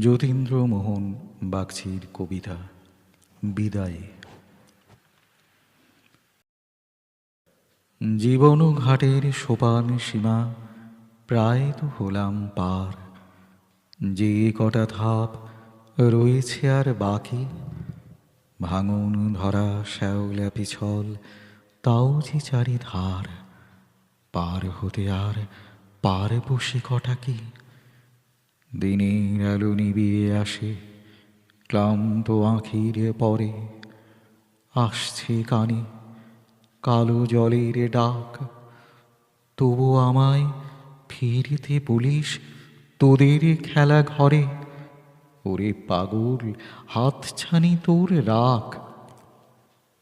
যতীন্দ্রমোহন বাগচির কবিতা। বিদায়। জীবন ঘাটের সোপান সীমা, প্রায় তো হলাম পার। যে কটা ধাপ রয়েছে আর বাকি, ভাঙন ধরা, শ্যাওলা পিছল, তাও যে চারি ধার পার হতে আর পার বসে কটা কি? দিনের আলো নিবিয়ে আসে, ক্লান্ত আঁখির পরে। আসছে কানে কালো জলের ডাক, তবু আমায় ফিরতে বলিস তোদের খেলা ঘরে। ওরে পাগল, হাতছানি তোর রাখ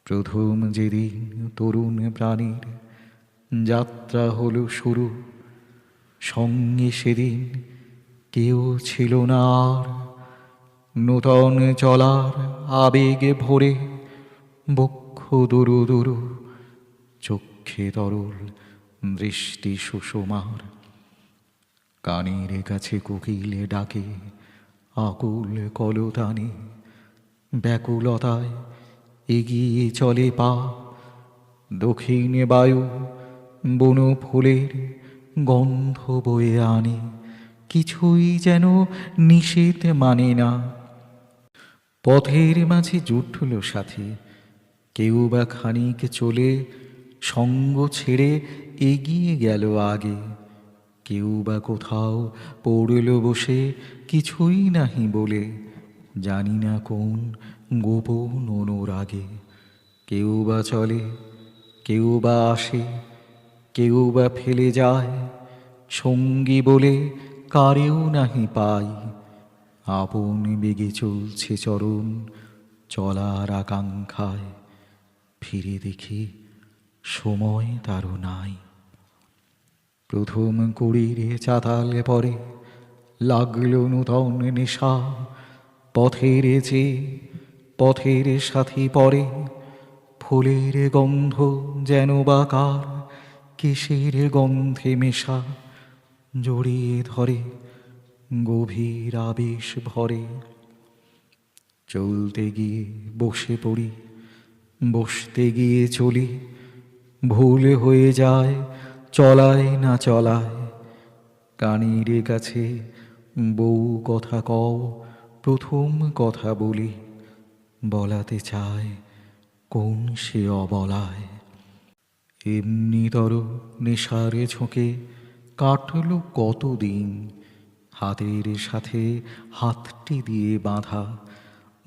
প্রথম যেদিন তরুণ প্রাণীর যাত্রা হলো শুরু, সঙ্গে সেদিন কেউ ছিল না আর। নূতন চলার আবেগে ভরে বক্ষ দুরু দুরু, চক্ষে তরল দৃষ্টি সুষমার। কানের কাছে কোকিলে ডাকে, আকুল কলতানে, ব্যাকুলতায় এগিয়ে চলে পা। দক্ষিণে বায়ু, বন ফুলের গন্ধ বয়ে আনে। কিছুই যেন নিষেধ মানে না। পথের মাঝে জুটল সাথী। কেউ বা খানিক চলে সঙ্গ ছেড়ে এগিয়ে গেল আগে। কেউ বা কোথাও পড়ল বসে কিছুই নাহি বলে। জানি না কোন গোপন অনুরাগে। কেউ বা চলে, কেউ বা আসে, কেউ বা ফেলে যায়। সঙ্গী বলে কারেও নাহি পাই। আপন বেগে চলছে চরণ, চলার আকাঙ্ক্ষায়। ফিরে দেখি সময় তারও নাই। প্রথম কুড়ির চাতাল পরে লাগল নূতন নেশা। পথের যে পথের সাথী পরে, ফুলের গন্ধ যেন বাকার কিসের গন্ধে মেশা। জড়িয়ে ধরে, গভীর আবেশ ভরে। চলতে গিয়ে বসে পড়ি, বসতে গিয়ে চলি, ভুল হয়ে যায় চলায় না চলায় কানের কাছে বউ কথা কও, প্রথম কথা বলি, বলাতে চায় কোন সে অবলায়। এমনিতর নেশারে ঝোঁকে কাটল কতদিন? হাতের সাথে হাতটি দিয়ে বাঁধা।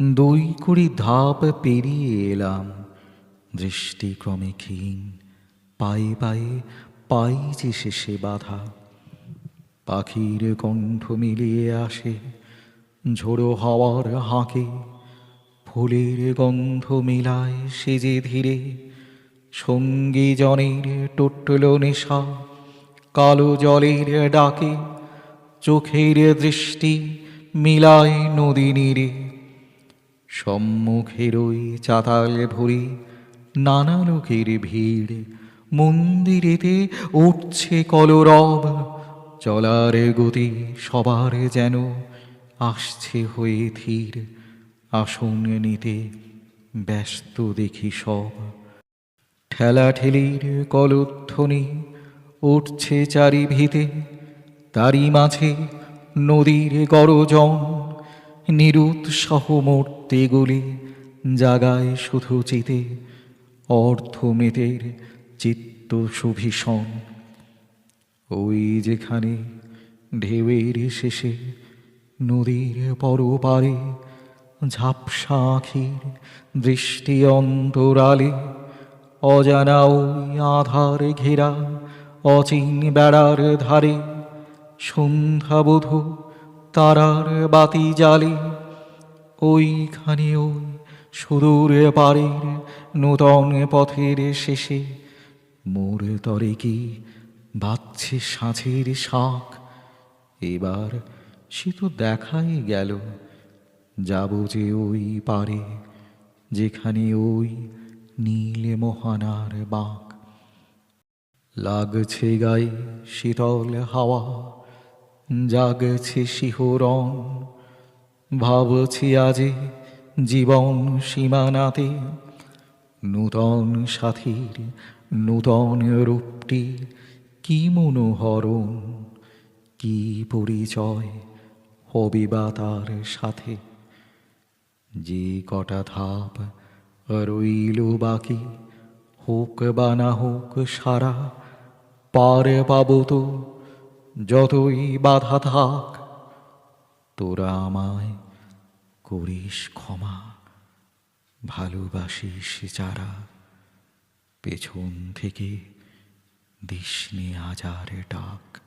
দুই কুড়ি ধাপ পেরিয়ে এলাম। দৃষ্টিক্রমে ক্ষীণ, পায়ে পায়ে পাই যে শেষে বাধা। পাখির কণ্ঠ মিলিয়ে আসে ঝোড়ো হাওয়ার হাঁকে। ফুলের গন্ধ মিলায় সেজে ধীরে সঙ্গী জনের টুটল নেশা। কালো জলের ডাকে, চোখের দৃষ্টি মিলায় নদী নীরে। সম্মুখের ওই চাতাল ভরি, নানা লোকের ভিড়। মন্দিরেতে উঠছে কলরব, চলার গতি সবার যেন আসছে হয়ে ধীর। আসন নিতে ব্যস্ত দেখি সব। ঠেলা ঠেলির কলধ্বনি উঠছে চারি ভিতে তারই মাঝে নদীর গরজন। নিরুৎসাহ মূর্তিগুলি জাগায় শুধু চিতে অর্থমেতের চিত্ত সুভীষণ। ওই যেখানে ঢেউয়ের শেষে নদীর পরপারে ঝাপসা আখির দৃষ্টি অন্তরালে অজানা ওই আধার ঘেরা অচিন বেড়ার ধারে সন্ধ্যাবোধ তারার বাতি জালে ওইখানে ওই সুদূর পারের নূতন পথের শেষে মোর তরে কি বাজছে সাঁঝের শাঁখ এবার সে তো দেখাই গেল, যাব যে ওই পারে যেখানে ওই নীলে মোহানার বাঁক। লাগছে গায়ে শীতল হাওয়া, জাগছে শিহরণ। ভাবছি আজি জীবন সীমানাতে নূতন সাথীর, নূতন রূপটি কি মনোহরণ? কি পরিচয় হবে বা তার সাথে? যে কটা ধাপ রইল বাকি, হোক বা না হোক সারা পার পাব তো, যতই বাধা থাক, তোরা আমায় করিস ক্ষমা, ভালোবাসিস যারা, পেছন থেকে দিসনি হাজারে ডাক।